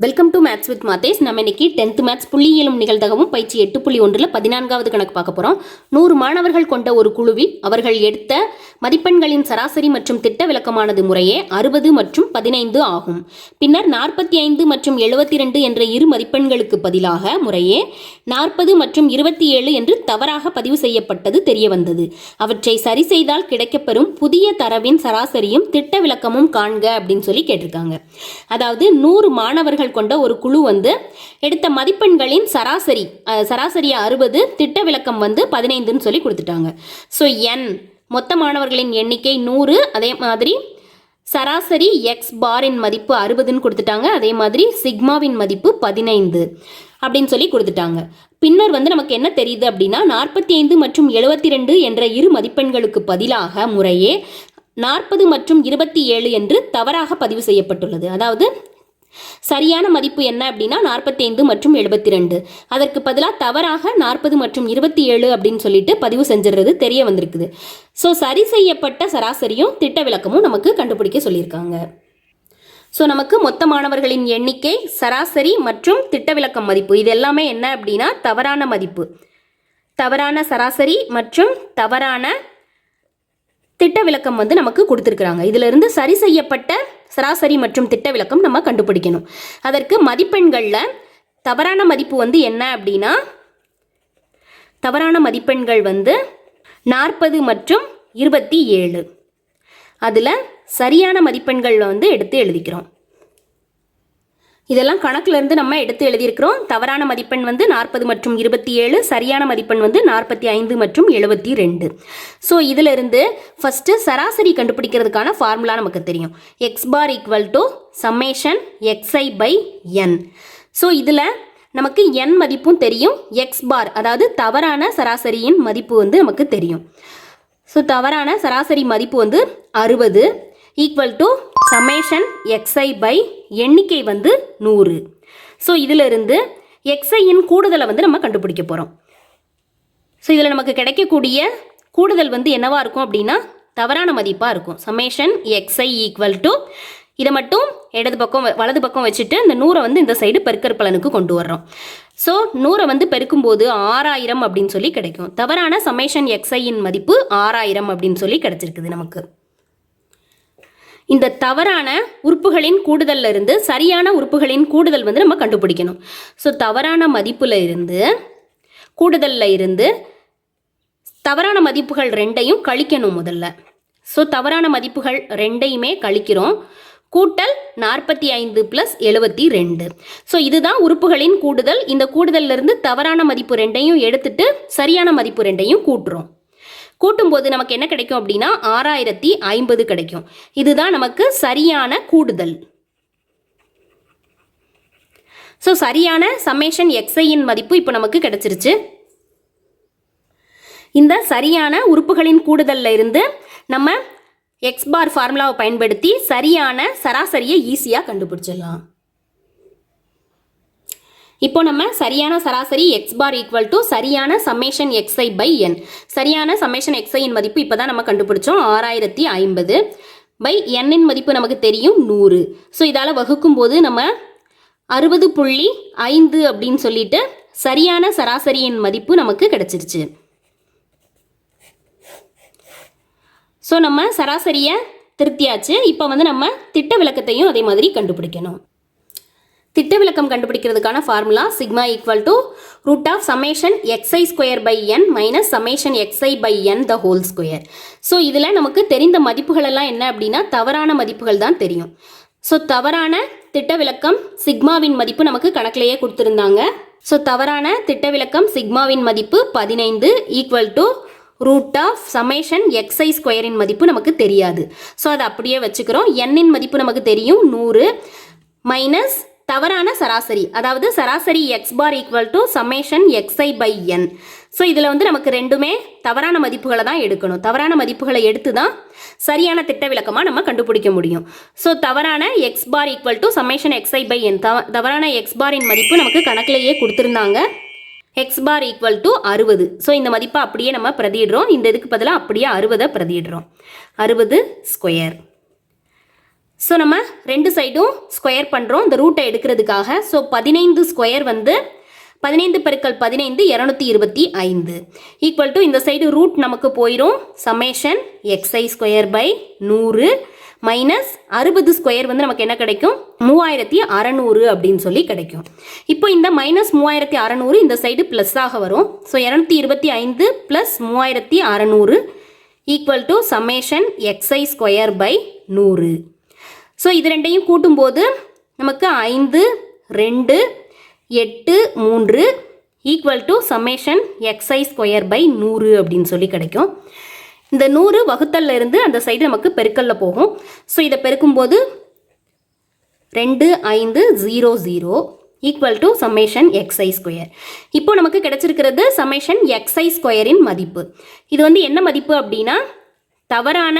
Welcome to maths with Mathes நம்ம இன்னைக்கு tenth maths புள்ளியியலும் நிகழ்தகவும் பயிற்சி எட்டு புள்ளி ஒன்றில் பதினான்காவது கணக்கு பார்க்க போகிறோம் நூறு மாணவர்கள் கொண்ட ஒரு குழுவில் அவர்கள் எடுத்த மதிப்பெண்களின் சராசரி மற்றும் திட்ட விளக்கமானது முறையே அறுபது மற்றும் பதினைந்து ஆகும். பின்னர் நாற்பத்தி ஐந்து மற்றும் எழுபத்தி ரெண்டு என்ற இரு மதிப்பெண்களுக்கு பதிலாக முறையே நாற்பது மற்றும் இருபத்தி ஏழு என்று தவறாக பதிவு செய்யப்பட்டது தெரிய வந்தது அவற்றை சரி செய்தால் கிடைக்கப்பெறும் புதிய தரவின் சராசரியும் திட்ட விளக்கமும் காண்க அப்படின்னு சொல்லி கேட்டிருக்காங்க. அதாவது நூறு மாணவர்கள் கொண்ட ஒரு குழு வந்து எடுத்த மதிப்பெண்களின் சராசரி சராசரியா அறுபது திட்ட விளக்கம் வந்து பதினைந்துன்னு சொல்லி கொடுத்துட்டாங்க. ஸோ என் மொத்த மாணவர்களின் எண்ணிக்கை நூறு அதே மாதிரி சராசரி எக்ஸ் பாரின் மதிப்பு அறுபதுன்னு கொடுத்துட்டாங்க. அதே மாதிரி சிக்மாவின் மதிப்பு பதினைந்து அப்படின்னு சொல்லி கொடுத்துட்டாங்க. பின்னர் வந்து நமக்கு என்ன தெரியுது அப்படின்னா நாற்பத்தி ஐந்து மற்றும் எழுபத்தி ரெண்டு என்ற இரு மதிப்பெண்களுக்கு பதிலாக முறையே நாற்பது மற்றும் இருபத்தி ஏழு என்று தவறாக பதிவு செய்யப்பட்டுள்ளது. அதாவது சரியான மதிப்பு என்ன அப்படின்னா நாற்பத்தைந்து மற்றும் எழுபத்தி ரெண்டு அதற்கு பதிலாக தவறாக நாற்பது மற்றும் இருபத்தி ஏழு அப்படின்னு சொல்லிட்டு பதிவு செஞ்சிடுறது தெரிய வந்திருக்குது. ஸோ சரி செய்யப்பட்ட சராசரியும் திட்ட விளக்கமும் நமக்கு கண்டுபிடிக்க சொல்லியிருக்காங்க. ஸோ நமக்கு மொத்த மாணவர்களின் எண்ணிக்கை சராசரி மற்றும் திட்ட விளக்கம் மதிப்பு. இது எல்லாமே என்ன அப்படின்னா தவறான மதிப்பு. தவறான சராசரி மற்றும் தவறான திட்ட விளக்கம் வந்து நமக்கு கொடுத்துருக்குறாங்க. இதிலிருந்து சரி செய்யப்பட்ட சராசரி மற்றும் திட்ட விளக்கம் நம்ம கண்டுபிடிக்கணும். அதற்கு மதிப்பெண்களில் தவறான மதிப்பு வந்து என்ன அப்படின்னா தவறான மதிப்பெண்கள் வந்து நாற்பது மற்றும் இருபத்தி ஏழு. அதில் சரியான மதிப்பெண்கள் வந்து எடுத்து எழுதிக்கிறோம். இதெல்லாம் கணக்குல இருந்து நம்ம எடுத்து எழுதியிருக்கிறோம். தவறான மதிப்பெண் வந்து நாற்பது மற்றும் இருபத்தி ஏழு சரியான மதிப்பெண் வந்து நாற்பத்தி ஐந்து மற்றும் எழுபத்தி ரெண்டு. ஸோ இதிலிருந்து ஃபஸ்ட்டு சராசரி கண்டுபிடிக்கிறதுக்கான ஃபார்முலா நமக்கு தெரியும். X bar equal to summation XI by N so இதில் நமக்கு என் மதிப்பும் தெரியும். எக்ஸ் பார் அதாவது தவறான சராசரியின் மதிப்பு வந்து நமக்கு தெரியும். ஸோ தவறான சராசரி மதிப்பு வந்து அறுபது equal to summation x i by எண்ணிக்கை வந்து நூறு. ஸோ இதிலிருந்து எக்ஸ்ஐயின் கூடுதலை வந்து நம்ம கண்டுபிடிக்க போகிறோம் ஸோ இதில் நமக்கு கிடைக்கக்கூடிய கூடுதல் வந்து என்னவாக இருக்கும் அப்படின்னா தவறான மதிப்பாக இருக்கும். சமேஷன் எக்ஸ்ஐ ஈக்குவல் டு இதை மட்டும் இடது பக்கம் வ- வலது பக்கம் வச்சுட்டு இந்த நூறை வந்து இந்த சைடு பெருக்கற் பலனுக்கு கொண்டு வர்றோம். ஸோ நூறை வந்து பெருக்கும்போது ஆறாயிரம் அப்படின்னு சொல்லி கிடைக்கும். தவறான சமேஷன் எக்ஸ்ஐயின் மதிப்பு ஆறாயிரம் அப்படின்னு சொல்லி கிடைச்சிருக்குது நமக்கு. இந்த தவறான உறுப்புகளின் கூடுதலில் இருந்து சரியான உறுப்புகளின் கூடுதல் வந்து நம்ம கண்டுபிடிக்கணும். ஸோ தவறான மதிப்பில் இருந்து கூடுதலில் இருந்து தவறான மதிப்புகள் ரெண்டையும் கழிக்கணும் முதல்ல. ஸோ தவறான மதிப்புகள் ரெண்டையுமே கழிக்கிறோம். கூட்டல் நாற்பத்தி ஐந்து ப்ளஸ் எழுபத்தி ரெண்டு. ஸோ இதுதான் உறுப்புகளின் கூடுதல். இந்த கூடுதலில் இருந்து தவறான மதிப்பு ரெண்டையும் எடுத்துட்டு சரியான மதிப்பு ரெண்டையும் கூட்டுறோம். கூட்டும்போது நமக்கு என்ன கிடைக்கும் அப்படின்னா ஆறாயிரத்தி ஐம்பது கிடைக்கும். இதுதான் நமக்கு சரியான கூடுதல். ஸோ சரியான சம்மேஷன் எக்ஸ்ஐயின் மதிப்பு இப்போ நமக்கு கிடைச்சிருச்சு. இந்த சரியான உறுப்புகளின் கூடுதல்ல இருந்து நம்ம எக்ஸ் பார் ஃபார்முலாவை பயன்படுத்தி சரியான சராசரியை ஈஸியாக கண்டுபிடிச்சிடலாம். இப்போ நம்ம சரியான சராசரி எக்ஸ் பார் ஈக்குவல் டு சரியான summation x i by n சரியான சம்மேஷன் எக்ஸ்ஐயின் மதிப்பு இப்போ தான் நம்ம கண்டுபிடிச்சோம். ஆறாயிரத்தி ஐம்பது பை எண்ணின் மதிப்பு நமக்கு தெரியும் நூறு. ஸோ இதால் வகுக்கும் போது நம்ம அறுபது புள்ளி ஐந்து அப்படின்னு சொல்லிட்டு சரியான சராசரியின் மதிப்பு நமக்கு கிடச்சிருச்சு. ஸோ நம்ம சராசரியை திருப்தியாச்சு இப்போ வந்து நம்ம திட்ட விளக்கத்தையும் அதே மாதிரி கண்டுபிடிக்கணும். திட்ட விளக்கம் கண்டுபிடிக்கிறதுக்கான formula sigma equal to root of summation x i square by n minus summation x i by n the whole square so இதில் நமக்கு தெரிந்த மதிப்புகள் எல்லாம் என்ன அப்படின்னா தவறான மதிப்புகள் தான் தெரியும். ஸோ தவறான திட்ட விளக்கம் சிக்மாவின் மதிப்பு நமக்கு கணக்கிலேயே கொடுத்துருந்தாங்க. ஸோ தவறான திட்ட விளக்கம் சிக்மாவின் மதிப்பு பதினைந்து equal to root of summation x i ஸ்கொயரின் மதிப்பு நமக்கு தெரியாது. ஸோ அதை அப்படியே வச்சுக்கிறோம். எண்ணின் மதிப்பு நமக்கு தெரியும். நூறு மைனஸ் தவறான சராசரி அதாவது சராசரி x bar equal to summation x i by n so இதில் வந்து நமக்கு ரெண்டுமே தவறான மதிப்புகளை தான் எடுக்கணும். தவறான மதிப்புகளை எடுத்து தான் சரியான திட்ட விளக்கமாக நம்ம கண்டுபிடிக்க முடியும். ஸோ தவறான x bar equal to summation x i by n தவ தவறான எக்ஸ் பாரின் மதிப்பு நமக்கு கணக்கிலேயே கொடுத்துருந்தாங்க. எக்ஸ் பார் ஈக்குவல் டு அறுபது. ஸோ இந்த மதிப்பை அப்படியே நம்ம பிரதிடுறோம் இந்த இதுக்கு பதிலாக அப்படியே அறுபதை பிரதிடுறோம் அறுபது ஸ்கொயர் ஸோ நம்ம ரெண்டு சைடும் ஸ்கொயர் பண்ணுறோம் இந்த ரூட்டை எடுக்கிறதுக்காக. ஸோ பதினைந்து ஸ்கொயர் வந்து பதினைந்து பெருக்கல் பதினைந்து இரநூத்தி இருபத்தி ஐந்து. ஈக்குவல் டு இந்த சைடு ரூட் நமக்கு போயிடும் summation x i square by நூறு மைனஸ் அறுபது ஸ்கொயர் வந்து நமக்கு என்ன கிடைக்கும்? மூவாயிரத்தி அறநூறு அப்படின்னு சொல்லி கிடைக்கும். இப்போ இந்த மைனஸ் மூவாயிரத்தி அறநூறு இந்த சைடு ப்ளஸ்ஸாக வரும். ஸோ இரநூத்தி இருபத்தி ஐந்து ப்ளஸ் மூவாயிரத்தி அறநூறு equal to summation x i square by நூறு. ஸோ இது ரெண்டையும் கூட்டும்போது நமக்கு ஐந்து ரெண்டு எட்டு மூன்று ஈக்குவல் டு சமேஷன் எக்ஸை ஸ்கொயர் பை நூறு அப்படின்னு சொல்லி கிடைக்கும். இந்த நூறு வகுத்தல்ல இருந்து அந்த சைடு நமக்கு பெருக்கல்ல போகும். ஸோ இதை பெருக்கும்போது ரெண்டு ஐந்து zero zero equal to summation x i square இப்போ நமக்கு கிடைச்சிருக்கிறது சம்மேஷன் எக்ஸ்ஐ ஸ்கொயரின் மதிப்பு. இது வந்து என்ன மதிப்பு அப்படின்னா தவறான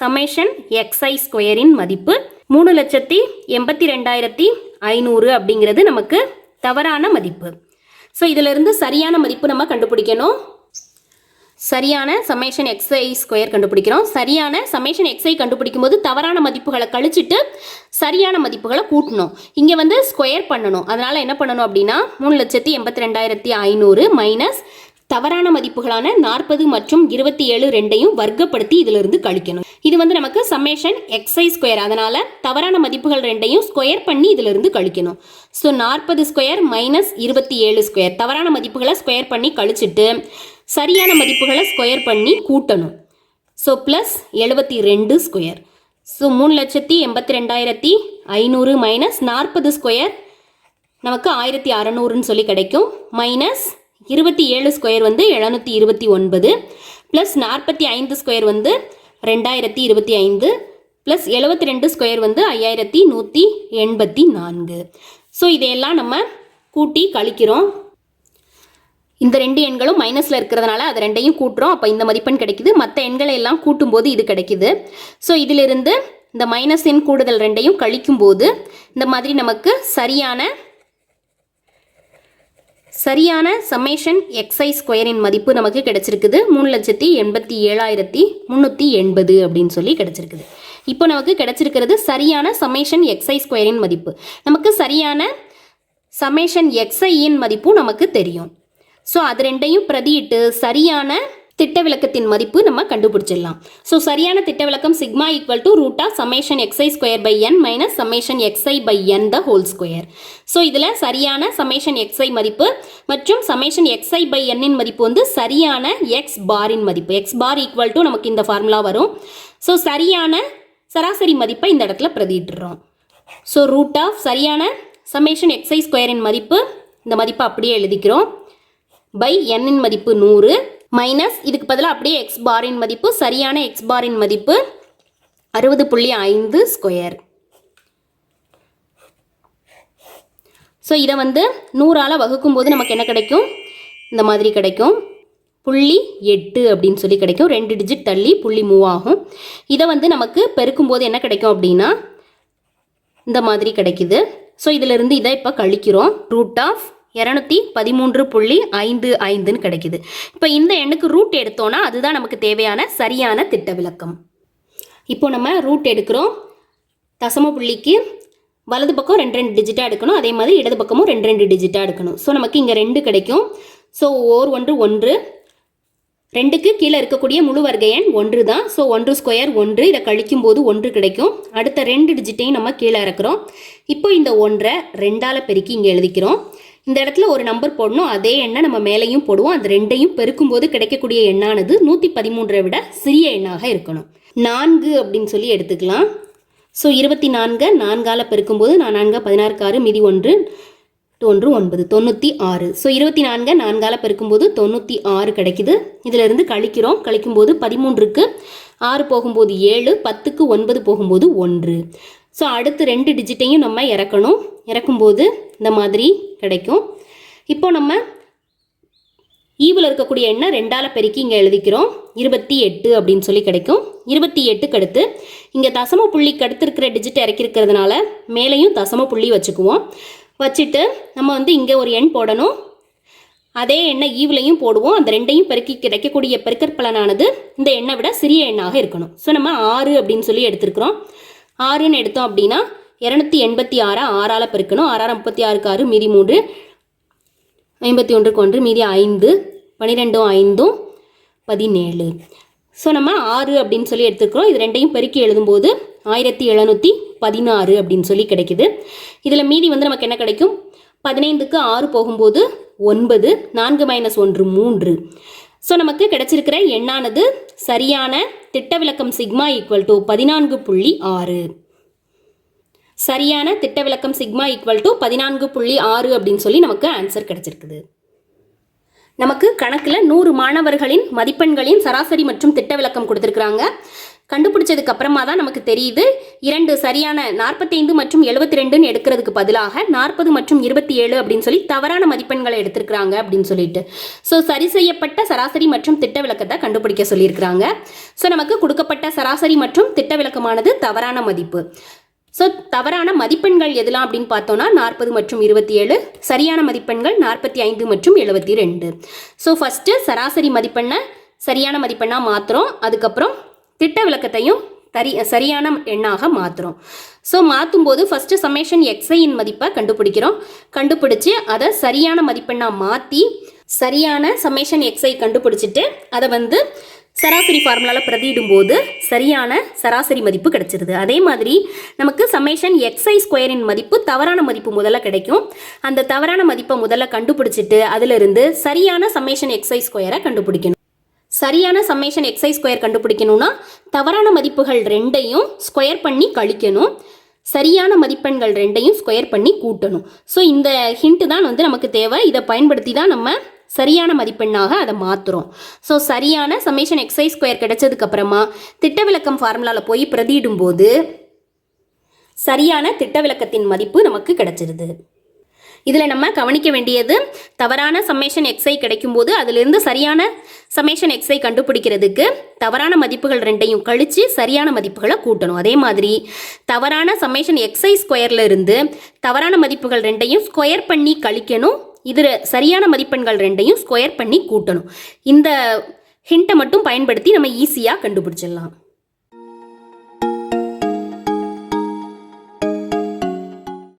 சமேஷன் எக்ஸ்ஐ ஸ்கொயரின் மதிப்பு மூணு லட்சத்தி எண்பத்தி ரெண்டாயிரத்தி ஐநூறு அப்படிங்கிறது நமக்கு தவறான மதிப்பு. ஸோ இதிலிருந்து சரியான மதிப்பு நம்ம கண்டுபிடிக்கணும். சரியான சமேஷன் எக்ஸ்ஐ ஸ்கொயர் கண்டுபிடிக்கிறோம். சரியான சமேஷன் எக்ஸ்ஐ கண்டுபிடிக்கும் போது தவறான மதிப்புகளை கழிச்சிட்டு சரியான மதிப்புகளை கூட்டணும். இங்கே வந்து ஸ்கொயர் பண்ணணும். அதனால் என்ன பண்ணணும் அப்படின்னா மூணு லட்சத்தி எண்பத்தி ரெண்டாயிரத்தி ஐநூறு மைனஸ் தவறான மதிப்புகளான நாற்பது மற்றும் இருபத்தி ஏழு ரெண்டையும் வர்க்கப்படுத்தி இதிலிருந்து கழிக்கணும். இது வந்து நமக்கு சம்மேஷன் எக்ஸை ஸ்கொயர் அதனால தவறான மதிப்புகள் ரெண்டையும் ஸ்கொயர் பண்ணி இதிலிருந்து கழிக்கணும். ஸோ நாற்பது ஸ்கொயர் மைனஸ் இருபத்தி ஏழு ஸ்கொயர் தவறான மதிப்புகளை ஸ்கொயர் பண்ணி கழிச்சிட்டு சரியான மதிப்புகளை ஸ்கொயர் பண்ணி கூட்டணும். ஸோ ப்ளஸ் எழுபத்தி ரெண்டு ஸ்கொயர் ஸோ மூணு லட்சத்தி எண்பத்தி ரெண்டாயிரத்தி ஐநூறு மைனஸ் நாற்பது ஸ்கொயர் நமக்கு ஆயிரத்தி அறநூறுன்னு சொல்லி கிடைக்கும். மைனஸ் இருபத்தி ஏழு ஸ்கொயர் வந்து எழுநூற்றி இருபத்தி ஒன்பது ப்ளஸ் நாற்பத்தி ஐந்து ஸ்கொயர் வந்து ரெண்டாயிரத்தி இருபத்தி ஐந்து ப்ளஸ் எழுபத்தி ரெண்டு ஸ்கொயர் வந்து ஐயாயிரத்தி நூற்றி எண்பத்தி நான்கு. ஸோ இதையெல்லாம் நம்ம கூட்டி கழிக்கிறோம். இந்த ரெண்டு எண்களும் மைனஸில் இருக்கிறதுனால அது ரெண்டையும் கூட்டுறோம். அப்போ இந்த மதிப்பெண் கிடைக்குது. மற்ற எண்களை எல்லாம் கூட்டும்போது இது கிடைக்குது. ஸோ இதிலிருந்து இந்த மைனஸ் எண் கூடுதல் ரெண்டையும் கழிக்கும்போது இந்த மாதிரி நமக்கு சரியான சரியான சம்மேஷன் எக்ஸை ஸ்கொயரின் மதிப்பு நமக்கு கிடைச்சிருக்குது. மூணு லட்சத்தி எண்பத்தி ஏழாயிரத்தி முந்நூற்றி எண்பது அப்படின்னு சொல்லி கிடைச்சிருக்குது. இப்போ நமக்கு கிடைச்சிருக்கிறது சரியான சம்மேஷன் எக்ஸை ஸ்கொயரின் மதிப்பு. நமக்கு சரியான சமேஷன் எக்ஸ்ஐயின் மதிப்பும் நமக்கு தெரியும். ஸோ அது ரெண்டையும் பிரதியிட்டு சரியான திட்ட விளக்கத்தின் மதிப்பு நம்ம கண்டுபிடிச்சிடலாம். ஸோ சரியான திட்ட விளக்கம் சிக்மா ஈக்குவல் டு ரூட்டா சமேஷன் எக்ஸை square by n minus summation x i by n the whole square so இதில் சரியான சமேஷன் எக்ஸ்ஐ மதிப்பு மற்றும் சமேஷன் எக்ஸ்ஐ பை என்னின் மதிப்பு வந்து சரியான எக்ஸ் பாரின் மதிப்பு. எக்ஸ் பார் ஈக்குவல் டு நமக்கு இந்த ஃபார்முலா வரும். ஸோ சரியான சராசரி மதிப்பை இந்த இடத்துல பிரதிட்டுறோம் ஸோ ரூட் ஆஃப் சரியான சமேஷன் எக்ஸை ஸ்கொயரின் மதிப்பு இந்த மதிப்பை அப்படியே எழுதிக்கிறோம். பை என்னின் மதிப்பு நூறு மைனஸ் இதுக்கு பதிலாக அப்படியே எக்ஸ் பாரின் மதிப்பு சரியான எக்ஸ் பாரின் மதிப்பு அறுபது புள்ளி ஐந்து ஸ்கொயர் ஸோ இதை வந்து நூறால் வகுக்கும்போது நமக்கு என்ன கிடைக்கும்? இந்த மாதிரி கிடைக்கும். புள்ளி எட்டு அப்படின்னு சொல்லி கிடைக்கும். ரெண்டு டிஜிட் தள்ளி புள்ளி மூவ் ஆகும் இதை வந்து நமக்கு பெருக்கும்போது என்ன கிடைக்கும் அப்படின்னா இந்த மாதிரி கிடைக்குது. ஸோ இதிலிருந்து இதை இப்போ கழிக்கிறோம். ரூட் ஆஃப் இரநூத்தி பதிமூன்று புள்ளி ஐந்து ஐந்துன்னு கிடைக்குது. இப்போ இந்த எண்ணுக்கு ரூட் எடுத்தோன்னா அதுதான் நமக்கு தேவையான சரியான திட்ட விளக்கம் இப்போ நம்ம ரூட் எடுக்கிறோம். தசம புள்ளிக்கு வலது பக்கம் ரெண்டு ரெண்டு டிஜிட்டாக எடுக்கணும். அதே மாதிரி இடது பக்கமும் ரெண்டு ரெண்டு டிஜிட்டாக எடுக்கணும். ஸோ நமக்கு இங்கே ரெண்டு கிடைக்கும். ஸோ ஓர் ஒன்று ஒன்று. ரெண்டுக்கு கீழே இருக்கக்கூடிய முழு வர்க்க எண் ஒன்று தான். ஸோ ஒன்று ஸ்கொயர் ஒன்று. இதை கழிக்கும் போது ஒன்று கிடைக்கும். அடுத்த ரெண்டு டிஜிட்டையும் நம்ம கீழே இறக்குறோம். இப்போ இந்த ஒன்றை ரெண்டால் பெருக்கி இங்கே எழுதிக்கிறோம். இந்த இடத்துல ஒரு நம்பர் போடணும். அதே எண்ணை நம்ம மேலேயும் போடுவோம். அது ரெண்டையும் பெருக்கும்போது கிடைக்கக்கூடிய எண்ணானது நூற்றி பதிமூன்றை விட சிறிய எண்ணாக இருக்கணும். நான்கு அப்படின்னு சொல்லி எடுத்துக்கலாம். ஸோ இருபத்தி நான்கு நான்கால் பெருக்கும்போது நான் நான்கு பதினாறு ஆறு மிதி ஒன்று ஒன்று ஒன்பது தொண்ணூற்றி ஆறு. ஸோ இருபத்தி நான்கு நான்கால பெருக்கும்போது தொண்ணூற்றி ஆறு கிடைக்குது. இதிலிருந்து கழிக்கிறோம். கழிக்கும்போது பதிமூன்றுக்கு ஆறு போகும்போது ஏழு பத்துக்கு ஒன்பது போகும்போது ஒன்று. ஸோ அடுத்து ரெண்டு டிஜிட்டையும் நம்ம இறக்கணும். இறக்கும்போது இந்த மாதிரி கிடைக்கும். இப்போ நம்ம e ஈவில் இருக்கக்கூடிய எண்ணை ரெண்டால் பெருக்கி இங்கே எழுதிக்கிறோம். இருபத்தி எட்டு அப்படின்னு சொல்லி கிடைக்கும். இருபத்தி எட்டுக்கு அடுத்து இங்கே தசம புள்ளிக்கு அடுத்து இருக்கிற டிஜிட் இறக்கிருக்கிறதுனால மேலேயும் தசம புள்ளி வச்சுக்குவோம். வச்சுட்டு நம்ம வந்து இங்கே ஒரு எண் போடணும். அதே எண்ணெய் ஈவிலையும் e போடுவோம். அந்த ரெண்டையும் பெருக்கி கிடைக்கக்கூடிய பெருக்கற்பலனானது இந்த எண்ணை விட சிறிய எண்ணாக இருக்கணும். ஸோ நம்ம ஆறு அப்படின்னு சொல்லி எடுத்திருக்கிறோம். ஆறுன்னு எடுத்தோம் அப்படின்னா இரநூத்தி எண்பத்தி ஆறை ஆறால் பெருக்கணும். ஆறாறு முப்பத்தி ஆறுக்கு ஆறு மீதி மூன்று ஐம்பத்தி ஒன்றுக்கு ஒன்று மீதி ஐந்து பன்னிரெண்டும் ஐந்தும் பதினேழு. ஸோ நம்ம ஆறு அப்படின்னு சொல்லி எடுத்துக்கிறோம். இது ரெண்டையும் பெருக்கி எழுதும்போது ஆயிரத்தி எழுநூற்றி பதினாறு அப்படின்னு சொல்லி கிடைக்குது. இதில் மீதி வந்து நமக்கு என்ன கிடைக்கும்? பதினைந்துக்கு ஆறு போகும்போது ஒன்பது நான்கு மைனஸ் ஒன்று மூன்று. ஸோ நமக்கு கிடைச்சிருக்கிற எண்ணானது சரியான திட்ட விளக்கம் சிக்மா ஈக்குவல் டு பதினான்கு புள்ளி ஆறு. சரியான திட்ட விளக்கம் சிக்மா ஈக்குவல் டு பதினான்கு புள்ளி ஆறு அப்படின்னு சொல்லி நமக்கு ஆன்சர் கிடைச்சிருக்குது. நமக்கு கணக்கில் நூறு மாணவர்களின் மதிப்பெண்களின் சராசரி மற்றும் திட்ட விளக்கம் கொடுத்துருக்குறாங்க. கண்டுபிடிச்சதுக்கு அப்புறமா தான் நமக்கு தெரியுது. இரண்டு சரியான நாற்பத்தைந்து மற்றும் எழுபத்தி ரெண்டுன்னு எடுக்கிறதுக்கு பதிலாக நாற்பது மற்றும் இருபத்தி ஏழு அப்படின்னு சொல்லி தவறான மதிப்பெண்களை எடுத்திருக்கிறாங்க அப்படின்னு சொல்லிட்டு. ஸோ சரி செய்யப்பட்ட சராசரி மற்றும் திட்ட விளக்கத்தை கண்டுபிடிக்க சொல்லியிருக்கிறாங்க. ஸோ நமக்கு கொடுக்கப்பட்ட சராசரி மற்றும் திட்ட விளக்கமானது தவறான மதிப்பு. ஸோ தவறான மதிப்பெண்கள் எதெல்லாம் அப்படின்னு பார்த்தோம்னா நாற்பது மற்றும் இருபத்தி ஏழு சரியான மதிப்பெண்கள் நாற்பத்தி ஐந்து மற்றும் எழுபத்தி ரெண்டு ஸோ ஃபஸ்ட்டு சராசரி மதிப்பெண்ணை சரியான மதிப்பெண்ணாக மாற்றுறோம் அதுக்கப்புறம் திட்ட விளக்கத்தையும் தரி சரியான எண்ணாக மாற்றுறோம் ஸோ மாற்றும் போது ஃபஸ்ட்டு சமேஷன் எக்ஸையின் மதிப்பை கண்டுபிடிக்கிறோம். கண்டுபிடிச்சி அதை சரியான மதிப்பெண்ணாக மாற்றி சரியான சமேஷன் எக்ஸை கண்டுபிடிச்சிட்டு அதை வந்து சராசரி ஃபார்முலாவில் பிரதியிடும்போது சரியான சராசரி மதிப்பு கிடைச்சிருது. அதே மாதிரி நமக்கு சமேஷன் எக்ஸை ஸ்கொயரின் மதிப்பு தவறான மதிப்பு முதல்ல கிடைக்கும். அந்த தவறான மதிப்பை முதல்ல கண்டுபிடிச்சிட்டு அதிலிருந்து சரியான சமேஷன் எக்ஸை ஸ்கொயரை கண்டுபிடிக்கணும். சரியான சம்மேஷன் எக்ஸை ஸ்கொயர் கண்டுபிடிக்கணும்னா தவறான மதிப்புகள் ரெண்டையும் ஸ்கொயர் பண்ணி கழிக்கணும். சரியான மதிப்பெண்கள் ரெண்டையும் ஸ்கொயர் பண்ணி கூட்டணும். ஸோ இந்த ஹிண்ட்டு தான் வந்து நமக்கு தேவை. இதை பயன்படுத்தி தான் நம்ம சரியான மதிப்பெண்ணாக அதை மாற்றுறோம் ஸோ சரியான சமேஷன் எக்ஸை ஸ்கொயர் கிடைச்சதுக்கப்புறமா திட்ட விளக்கம் ஃபார்முலாவில் போய் பிரதியிடும்போது சரியான திட்ட விளக்கத்தின் மதிப்பு நமக்கு கிடைச்சிருது. இதில் நம்ம கவனிக்க வேண்டியது தவறான சம்மேஷன் எக்ஸை கிடைக்கும்போது அதிலிருந்து சரியான சம்மேஷன் எக்ஸை கண்டுபிடிக்கிறதுக்கு தவறான மதிப்புகள் ரெண்டையும் கழித்து சரியான மதிப்புகளை கூட்டணும். அதே மாதிரி தவறான சம்மேஷன் எக்ஸை ஸ்கொயரில் இருந்து தவறான மதிப்புகள் ரெண்டையும் ஸ்கொயர் பண்ணி கழிக்கணும். இதில் சரியான மதிப்பெண்கள் ரெண்டையும் ஸ்கொயர் பண்ணி கூட்டணும். இந்த ஹிண்ட்டை மட்டும் பயன்படுத்தி நம்ம ஈஸியாக கண்டுபிடிச்சிடலாம்.